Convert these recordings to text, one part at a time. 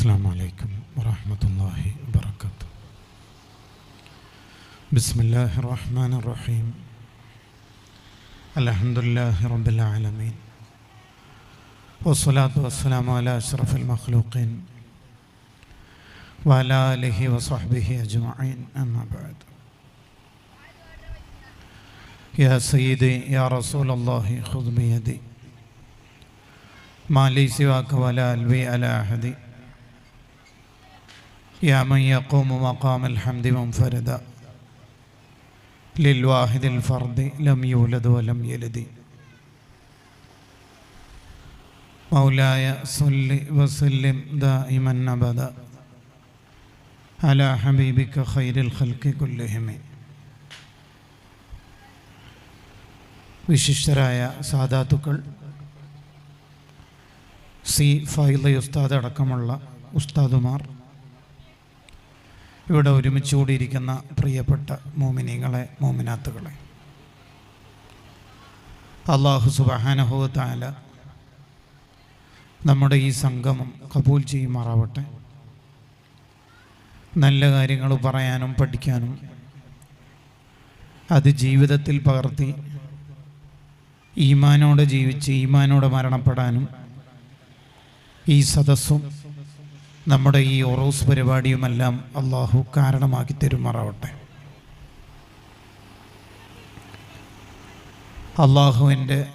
السلام عليكم ورحمة الله وبركاته. بسم الله الرحمن الرحيم. الحمد لله رب العالمين. والصلاة والسلام على أشرف المخلوقين وعلى آله وصحبه أجمعين. أما بعد. يا سيدي يا رسول الله خذ بيدي. ما لي سواك ولا ألوي على أحد يا من يقوم مقام الحمد منفردا للواحد الفرد لم يولد ولم يلد مولاي صل وسلم دائما أبدا على حبيبك خير الخلق كلهم വിശിഷ്ടരായ സാധാത്തുക്കൾ C ഫൈല ഉസ്താദ് അടക്കമുള്ള ഉസ്താദുമാർ ഇവിടെ ഒരുമിച്ച് കൂടിയിരിക്കുന്ന പ്രിയപ്പെട്ട മോമിനികളെ മോമിനാത്തുകളെ. അള്ളാഹു സുബഹാനഹുത്താല നമ്മുടെ ഈ സംഗമം കബൂൽ ചെയ്യുമാറാവട്ടെ. നല്ല കാര്യങ്ങൾ പറയാനും പഠിക്കാനും അത് ജീവിതത്തിൽ പകർത്തി ഈമാനോടെ ജീവിച്ച് ഈമാനോടെ മരണപ്പെടാനും ഈ സദസ്സും നമ്മുടെ ഈ ഒറൂസ് പരിപാടിയുമെല്ലാം അള്ളാഹു കാരണമാക്കി തരുമാറാവട്ടെ. അള്ളാഹുവിന്റെ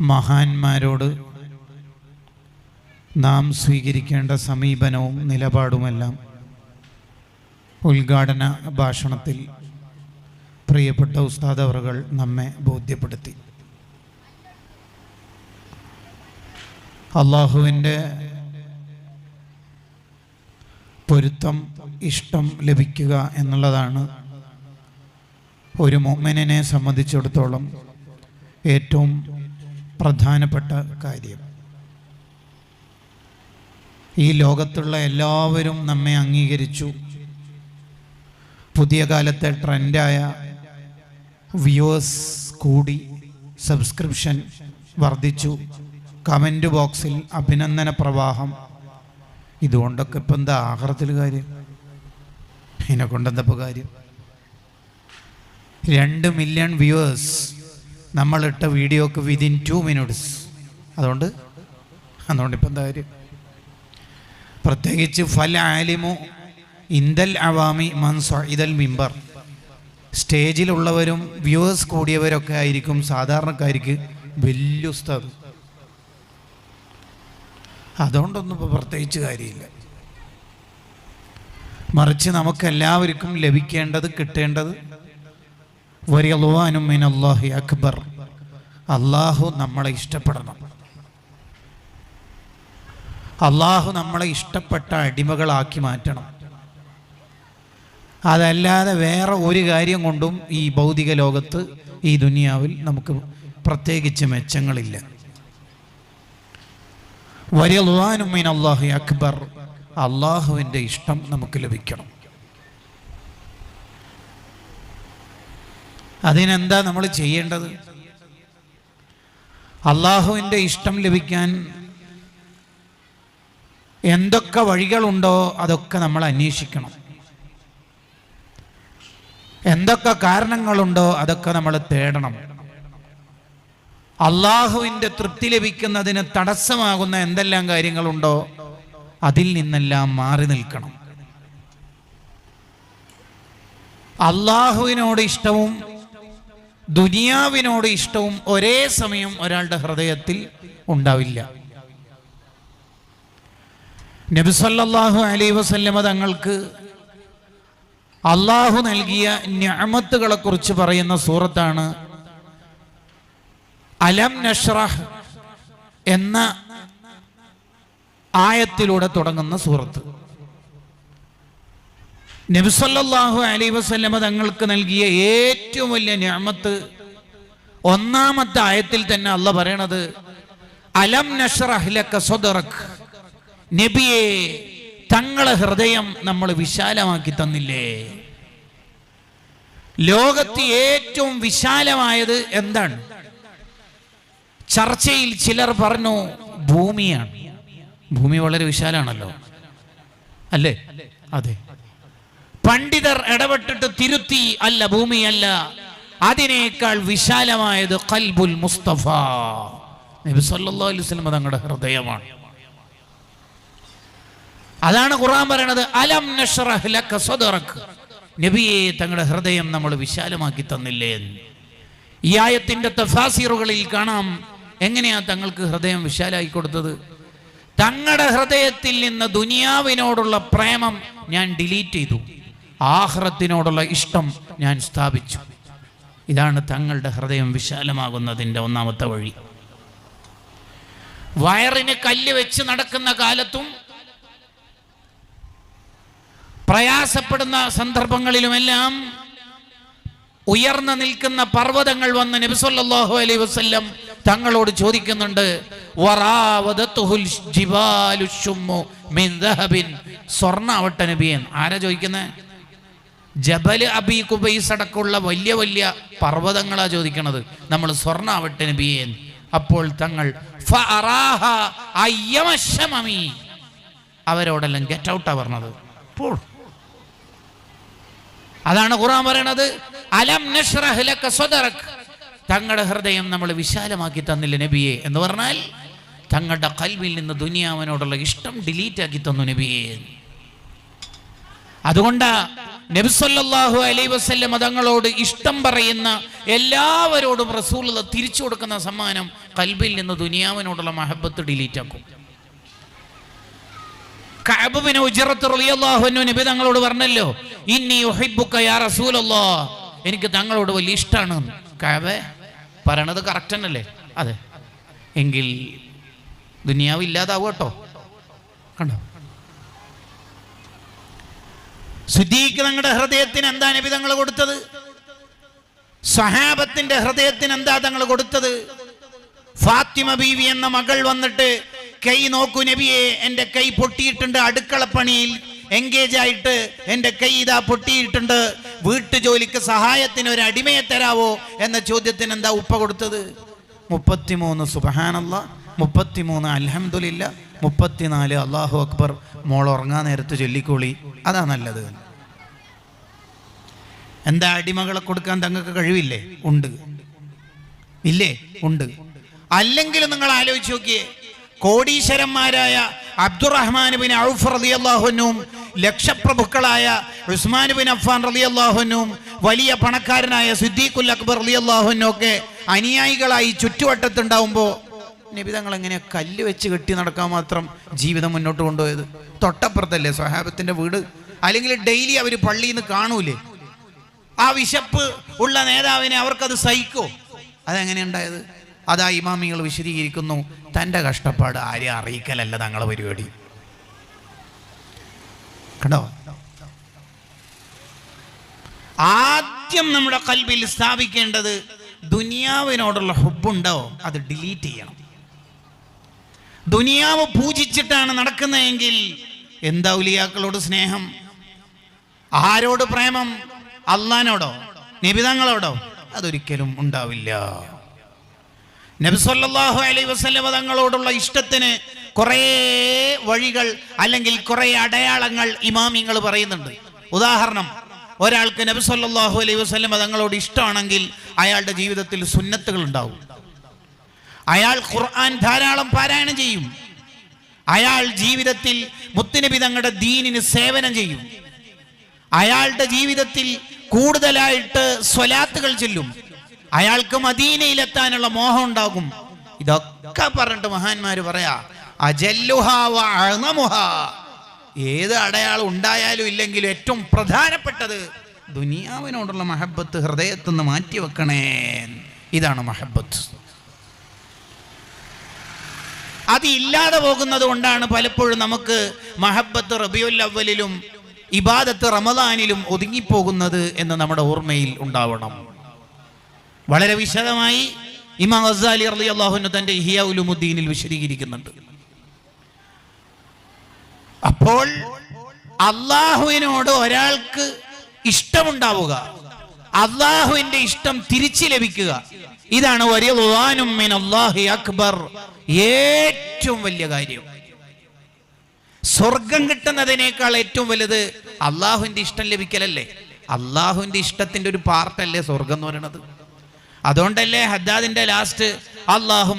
മഹാന്മാരോട് നാം സ്വീകരിക്കേണ്ട സമീപനവും നിലപാടുമെല്ലാം ഉദ്ഘാടന ഭാഷണത്തിൽ പ്രിയപ്പെട്ട ഉസ്താദ് അവറുകൾ നമ്മെ ബോധ്യപ്പെടുത്തി. അള്ളാഹുവിന്റെ പൊരുത്തം ഇഷ്ടം ലഭിക്കുക എന്നുള്ളതാണ്. ഒരു മൊമ്മനെ സംബന്ധിച്ചിടത്തോളം ഏറ്റവും പ്രധാനപ്പെട്ട കാര്യം. ഈ ലോകത്തുള്ള എല്ലാവരും നമ്മെ അംഗീകരിച്ചു. പുതിയ കാലത്തെ ട്രെൻഡായ വ്യൂവേഴ്സ് കൂടി സബ്സ്ക്രിപ്ഷൻ വർദ്ധിച്ചു. കമന്റ് ബോക്സിൽ അഭിനന്ദന പ്രവാഹം. ഇതുകൊണ്ടൊക്കെ ഇപ്പം എന്താ ആഹ്റത്തിൽ കാര്യം? ഇതിനെ കൊണ്ടെന്തപ്പോൾ കാര്യം? രണ്ട് മില്യൺ വ്യൂവേഴ്സ് നമ്മളിട്ട വീഡിയോക്ക് വിതിൻ ടു മിനിറ്റ്സ് അതുകൊണ്ട് അതുകൊണ്ട് ഇപ്പം എന്താ കാര്യം? പ്രത്യേകിച്ച് ഫൽ ആലിമു ഇന്ദൽ അവാമി മൻ ഇതൽ മിമ്പർ സ്റ്റേജിലുള്ളവരും വ്യൂവേഴ്സ് കൂടിയവരൊക്കെ ആയിരിക്കും സാധാരണക്കാർക്ക് വലിയ ഉസ്താദ്. അതുകൊണ്ടൊന്നും ഇപ്പോൾ പ്രത്യേകിച്ച് കാര്യമില്ല. മറിച്ച് നമുക്കെല്ലാവർക്കും ലഭിക്കേണ്ടത് കിട്ടേണ്ടത് വരിയലുവാനും അക്ബർ. അള്ളാഹു നമ്മളെ ഇഷ്ടപ്പെടണം. അള്ളാഹു നമ്മളെ ഇഷ്ടപ്പെട്ട അടിമകളാക്കി മാറ്റണം. അതല്ലാതെ വേറെ ഒരു കാര്യം കൊണ്ടും ഈ ഭൗതിക ലോകത്ത് ഈ ദുനിയാവിൽ നമുക്ക് പ്രത്യേകിച്ച് മെച്ചങ്ങളില്ല. വരിയലുവാനുമീൻ അള്ളാഹു അക്ബർ. അള്ളാഹുവിന്റെ ഇഷ്ടം നമുക്ക് ലഭിക്കണം. അതിനെന്താ നമ്മൾ ചെയ്യേണ്ടത്? അള്ളാഹുവിന്റെ ഇഷ്ടം ലഭിക്കാൻ എന്തൊക്കെ വഴികളുണ്ടോ അതൊക്കെ നമ്മൾ അന്വേഷിക്കണം. എന്തൊക്കെ കാരണങ്ങളുണ്ടോ അതൊക്കെ നമ്മൾ തേടണം. അള്ളാഹുവിന്റെ തൃപ്തി ലഭിക്കുന്നതിന് തടസ്സമാകുന്ന എന്തെല്ലാം കാര്യങ്ങളുണ്ടോ അതിൽ നിന്നെല്ലാം മാറി നിൽക്കണം. അള്ളാഹുവിനോട് ഇഷ്ടവും ദുനിയാവിനോട് ഇഷ്ടവും ഒരേ സമയം ഒരാളുടെ ഹൃദയത്തിൽ ഉണ്ടാവില്ല. നബിസല്ലാഹു അലൈ വസല്ലമ തങ്ങൾക്ക് അള്ളാഹു നൽകിയ ഞാമത്തുകളെ കുറിച്ച് പറയുന്ന സൂറത്താണ് അലം നഷ്റഹ് എന്ന ആയത്തിലൂടെ തുടങ്ങുന്ന സൂറത്ത്. നബിസല്ലാഹു അലൈ വസ്ലമ തങ്ങൾക്ക് നൽകിയ ഏറ്റവും വലിയ ഞാമത്ത് ഒന്നാമത്തെ ആയത്തിൽ തന്നെ അല്ല പറയണത് അലം നഷ്റഹ്ലക്ക സദറക് നബിയെ തങ്ങളെ ഹൃദയം നമ്മൾ വിശാലമാക്കി തന്നില്ലേ? ലോകത്ത് ഏറ്റവും വിശാലമായത് എന്താണ്? ചർച്ചയിൽ ചിലർ പറഞ്ഞു ഭൂമിയാണ്. ഭൂമി വളരെ വിശാലാണല്ലോ അല്ലേ? അതെ. പണ്ഡിതർ ഇടപെട്ടിട്ട് തിരുത്തി അല്ല ഭൂമിയല്ല. അതിനേക്കാൾ വിശാലമായത് കൽബുൽ മുസ്തഫ. നബി സല്ലല്ലാഹു അലൈഹി വസല്ലം തങ്ങളുടെ ഹൃദയമാണ്. അതാണ് ഖുർആൻ പറയണത് അലം നഷ്റഹ് ലക സദറക് നബിയെ തങ്ങളുടെ ഹൃദയം നമ്മൾ വിശാലമാക്കി തന്നില്ലേ എന്ന്. ഈ ആയത്തിന്റെ തഫാസീറുകളിൽ കാണാം എങ്ങനെയാ തങ്ങൾക്ക് ഹൃദയം വിശാലായി കൊടുത്തത്? തങ്ങളുടെ ഹൃദയത്തിൽ നിന്ന് ദുനിയാവിനോടുള്ള പ്രേമം ഞാൻ ഡിലീറ്റ് ചെയ്തു. ആഹ്റത്തിനോടുള്ള ഇഷ്ടം ഞാൻ സ്ഥാപിച്ചു. ഇതാണ് തങ്ങളുടെ ഹൃദയം വിശാലമാകുന്നതിന്റെ ഒന്നാമത്തെ വഴി. വയറിന് കല്ല് വെച്ച് നടക്കുന്ന കാലത്തും പ്രയാസപ്പെടുന്ന സന്ദർഭങ്ങളിലുമെല്ലാം ഉയർന്നു നിൽക്കുന്ന പർവതങ്ങൾ വന്ന് നബിസ്വല്ലാഹു അലൈ വസല്ലം തങ്ങളോട് ചോദിക്കുന്നുണ്ട് സ്വർണാവട്ടെ നബിയൻ ആരാ ചോദിക്കുന്നത് ജബൽ അബി കുബൈസ് അടക്കമുള്ള വലിയ വലിയ പർവതങ്ങളാ ചോദിക്കണത്. നമ്മൾ സ്വർണാവട്ടെ നബിയൻ അപ്പോൾ തങ്ങൾ. അവരോടെല്ലാം ഗെറ്റ് ഔട്ടാ പറഞ്ഞത്. അതാണ് ഖുറാൻ പറയണത് അലം നഷ്റഹ് ലക സദറക് തങ്ങളുടെ ഹൃദയം നമ്മൾ വിശാലമാക്കി തന്നില്ല നബിയെ എന്ന് പറഞ്ഞാൽ തങ്ങളുടെ കൽവിൽ നിന്ന് ദുനിയാവിനോടുള്ള ഇഷ്ടം ഡിലീറ്റ് ആക്കി തന്നു നബിയെ. അതുകൊണ്ട് നബിസല്ലാഹു അലൈ വസ്ല്ല മതങ്ങളോട് ഇഷ്ടം പറയുന്ന എല്ലാവരോടും റസൂൽ തിരിച്ചു കൊടുക്കുന്ന സമ്മാനം കൽബിൽ നിന്ന് ദുനിയാവിനോടുള്ള മഹബത്ത് ഡിലീറ്റ് ആക്കും. ഉജറത്ത് റളിയല്ലാഹു അൻഹു നബി തങ്ങളോട് പറഞ്ഞല്ലോ ഇന്നി ഉഹിബ്ബുക യാ എനിക്ക് തങ്ങളോട് വലിയ ഇഷ്ടമാണ് കഅബെ പറയണത് കറക്റ്റ് തന്നെയല്ലേ? അതെ. എങ്കിൽ ദുനിയാവ് ഇല്ലാതാവും കേട്ടോ. കണ്ടോ? സുദ്ദീഖ് തങ്ങളുടെ ഹൃദയത്തിന് എന്താ നബി കൊടുത്തത്? സഹാബത്തിന്റെ ഹൃദയത്തിന് എന്താ തങ്ങൾ കൊടുത്തത്? ഫാത്തിമ ബീവി എന്ന മകൾ വന്നിട്ട് കൈ നോക്കൂ നബിയെ എന്റെ കൈ പൊട്ടിയിട്ടുണ്ട് അടുക്കളപ്പണിയിൽ. എൻഗേജ് ആയിട്ട് എന്റെ കൈ ഇതാ പൊട്ടിയിട്ടുണ്ട്. വീട്ടു ജോലിക്ക് സഹായത്തിന് ഒരു അടിമയെ തരാവോ എന്ന ചോദ്യത്തിന് എന്താ ഉപ്പ കൊടുത്തത്? മുപ്പത്തിമൂന്ന് സുബഹാനല്ല. മുപ്പത്തിമൂന്ന് അലഹമുല്ല മുപ്പത്തിനാല് അള്ളാഹു അക്ബർ. മോൾ ഉറങ്ങാൻ നേരത്ത് ചൊല്ലിക്കോളി. അതാ നല്ലത്. എന്താ അടിമകളെ കൊടുക്കാൻ തങ്ങൾക്ക് കഴിവില്ലേ? ഉണ്ട്. ഇല്ലേ? ഉണ്ട്. അല്ലെങ്കിൽ നിങ്ങൾ ആലോചിച്ച് നോക്കിയേ. കോടീശ്വരന്മാരായ അബ്ദുറഹ്മാൻ ബിൻ ഔഫ് റളിയല്ലാഹുനും ലക്ഷപ്രഭുക്കളായ ഉസ്മാൻ ബിൻ അഫ്ഫാൻ അള്ളാഹുനും വലിയ പണക്കാരനായ സിദ്ദീഖുൽ അക്ബർ റളിയല്ലാഹുനും ഒക്കെ അനുയായികളായി ചുറ്റുവട്ടത്തുണ്ടാവുമ്പോൾ നിബിതങ്ങൾ എങ്ങനെ കല്ല് വെച്ച് കെട്ടി നടക്കാൻ മാത്രം ജീവിതം മുന്നോട്ട് കൊണ്ടുപോയത്? തൊട്ടപ്പുറത്തല്ലേ സ്വഹാബത്തിന്റെ വീട്? അല്ലെങ്കിൽ ഡെയിലി അവർ പള്ളിയിൽ നിന്ന് കാണൂലേ? ആ വിശപ്പ് ഉള്ള നേതാവിനെ അവർക്കത് സഹിക്കോ? അതെങ്ങനെ ഉണ്ടായത്? അതാ ഇമാമികൾ വിശദീകരിക്കുന്നു തന്റെ കഷ്ടപ്പാട് ആരെയും അറിയിക്കലല്ല തങ്ങളെ പരിപാടി. കണ്ടോ ആദ്യം നമ്മുടെ കൽവിൽ സ്ഥാപിക്കേണ്ടത് ദുനിയാവിനോടുള്ള ഹുബുണ്ടോ? അത് ഡിലീറ്റ് ചെയ്യണം. ദുനിയാവ് പൂജിച്ചിട്ടാണ് നടക്കുന്നതെങ്കിൽ എന്താ ഉലിയാക്കളോട് സ്നേഹം? ആരോട് പ്രേമം? അള്ളാനോടോ? നിബിതങ്ങളോടോ? അതൊരിക്കലും ഉണ്ടാവില്ല. നബിസല്ലാഹു അലൈ വസല്ലം തങ്ങളോടുള്ള ഇഷ്ടത്തിന് കുറേ വഴികൾ അല്ലെങ്കിൽ കുറേ അടയാളങ്ങൾ ഇമാമിങ്ങൾ പറയുന്നുണ്ട്. ഉദാഹരണം ഒരാൾക്ക് നബി സല്ലാഹു അലൈഹി വസ്ലം തങ്ങളോട് ഇഷ്ടമാണെങ്കിൽ അയാളുടെ ജീവിതത്തിൽ സുന്നത്തുകൾ ഉണ്ടാവും. അയാൾ ഖുർആൻ ധാരാളം പാരായണം ചെയ്യും. അയാൾ ജീവിതത്തിൽ മുത്തുനബി തങ്ങളുടെ ദീനിന് സേവനം ചെയ്യും. അയാളുടെ ജീവിതത്തിൽ കൂടുതലായിട്ട് സ്വലാത്തുകൾ ചെല്ലും. അയാൾക്ക് മദീനയിലെത്താനുള്ള മോഹം ഉണ്ടാകും. ഇതൊക്കെ പറഞ്ഞിട്ട് മഹാന്മാര് പറയാ അജല്ലുഹ വ ഏത് അടയാളം ഉണ്ടായാലും ഇല്ലെങ്കിലും ഏറ്റവും പ്രധാനപ്പെട്ടത് ദുനിയാവിനോടുള്ള മഹബത്ത് ഹൃദയത്തിൽ നിന്ന് മാറ്റി വെക്കണേ. ഇതാണ് മഹബത്ത്. അത് ഇല്ലാതെ പോകുന്നത് കൊണ്ടാണ് പലപ്പോഴും നമുക്ക് മഹബത്ത് റബിയുൽ അവലിലും ഇബാദത്ത് റമദാനിലും ഒതുങ്ങിപ്പോകുന്നത് എന്ന് നമ്മുടെ ഓർമ്മയിൽ ഉണ്ടാവണം. വളരെ വിശദമായി ഇമാം ഗസാലി അള്ളി അള്ളാഹുന് തന്റെ ഇഹിയ ഉലുമുദ്ദീനിൽ വിശദീകരിക്കുന്നുണ്ട്. അപ്പോൾ അള്ളാഹുവിനോട് ഒരാൾക്ക് ഇഷ്ടമുണ്ടാവുക. അള്ളാഹുവിന്റെ ഇഷ്ടം തിരിച്ചു ലഭിക്കുക. ഇതാണ് വലിയ അക്ബർ ഏറ്റവും വലിയ കാര്യം. സ്വർഗം കിട്ടുന്നതിനേക്കാൾ ഏറ്റവും വലുത് അള്ളാഹുവിന്റെ ഇഷ്ടം ലഭിക്കലല്ലേ? അള്ളാഹുവിന്റെ ഇഷ്ടത്തിന്റെ ഒരു പാർട്ടല്ലേ സ്വർഗം എന്ന് പറയുന്നത് അതുകൊണ്ടല്ലേ ഹദ്ദാദിന്റെ ലാസ്റ്റ് അള്ളാഹു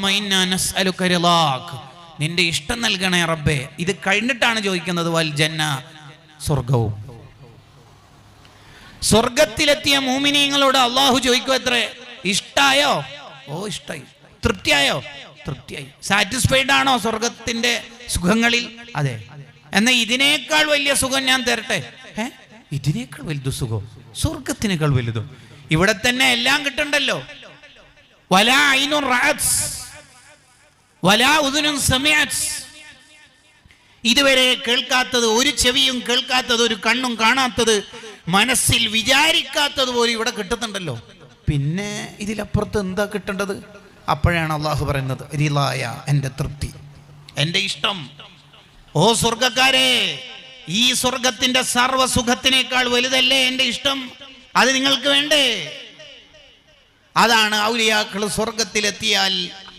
നിന്റെ ഇഷ്ടം നൽകണേ റബ്ബേ. ഇത് കഴിഞ്ഞിട്ടാണ് ചോദിക്കുന്നത് വൽ ജന്ന സ്വർഗവും സ്വർഗത്തിലെത്തിയ മൂമിനിയങ്ങളോട് അള്ളാഹു ചോദിക്കും എത്ര? ഇഷ്ടായോ? ഓ ഇഷ്ടായി. തൃപ്തിയായോ? തൃപ്തിയായി. സാറ്റിസ്ഫൈഡ് ആണോ സ്വർഗത്തിന്റെ സുഖങ്ങളിൽ? അതെ. എന്നാൽ ഇതിനേക്കാൾ വലിയ സുഖം ഞാൻ തരട്ടെ? ഏ ഇതിനേക്കാൾ വലുത് സുഖം. സ്വർഗത്തിനേക്കാൾ വലുതോ. ഇവിടെ തന്നെ എല്ലാം കിട്ടണ്ടല്ലോ. വലാ ഐനുൻ ഇതുവരെ കേൾക്കാത്തത് ഒരു ചെവിയും കേൾക്കാത്തത് ഒരു കണ്ണും കാണാത്തത് മനസ്സിൽ വിചാരിക്കാത്തത് പോലും ഇവിടെ കിട്ടുന്നുണ്ടല്ലോ. പിന്നെ ഇതിലപ്പുറത്ത് എന്താ കിട്ടേണ്ടത്? അപ്പോഴാണ് അള്ളാഹു പറയുന്നത് റിലായ എന്റെ തൃപ്തി. എന്റെ ഇഷ്ടം. ഓ സ്വർഗക്കാരെ ഈ സ്വർഗത്തിന്റെ സർവസുഖത്തിനേക്കാൾ വലുതല്ലേ എന്റെ ഇഷ്ടം? അത് നിങ്ങൾക്ക് വേണ്ടേ? അതാണ് ഔലിയാക്കൾ സ്വർഗത്തിലെത്തിയാൽ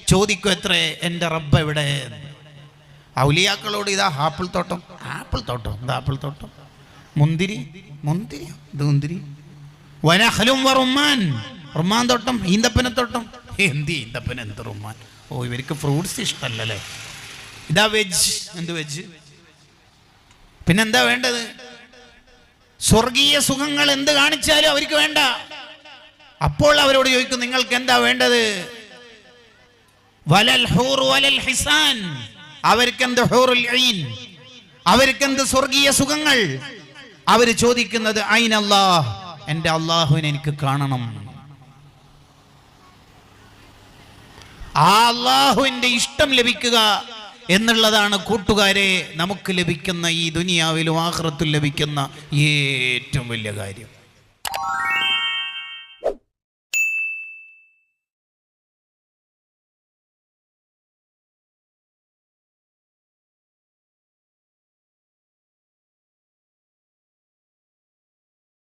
ചോദിക്കും എത്രേ എന്റെ റബ്ബ് എവിടെ ഔലിയാക്കളോട് ഇതാ ആപ്പിൾ തോട്ടം. ആപ്പിൾ തോട്ടം. എന്താ ആപ്പിൾ തോട്ടം? മുന്തിരി? മുന്തിരി? ഇത് മുന്തിരി? വനഹലും റുമാൻ റുമാൻ തോട്ടം ഈന്തപ്പന തോട്ടം. എന്ത് ഈന്തപ്പന എന്ത് റുമാൻ ഓ ഇവർക്ക് ഫ്രൂട്ട്സ് ഇഷ്ടമല്ലേ ഇതാ വെജ്. എന്ത് വെജ്? പിന്നെന്താ വേണ്ടത്? സ്വർഗീയ സുഖങ്ങൾ എന്ത് കാണിച്ചാലും അവർക്ക് വേണ്ട. അപ്പോൾ അവരോട് ചോദിക്കും നിങ്ങൾക്ക് എന്താ വേണ്ടത്? അവർക്കെന്ത് അവർക്കെന്ത് സ്വർഗീയ സുഖങ്ങൾ? അവർ ചോദിക്കുന്നത് അല്ലാഹ്? എന്റെ അള്ളാഹുവിനെ എനിക്ക് കാണണം. ആ അള്ളാഹുവിന്റെ ഇഷ്ടം ലഭിക്കുക എന്നുള്ളതാണ് കൂട്ടുകാരെ നമുക്ക് ലഭിക്കുന്ന ഈ ദുനിയാവിലും ആഹ്റത്തിൽ ലഭിക്കുന്ന ഏറ്റവും വലിയ കാര്യം.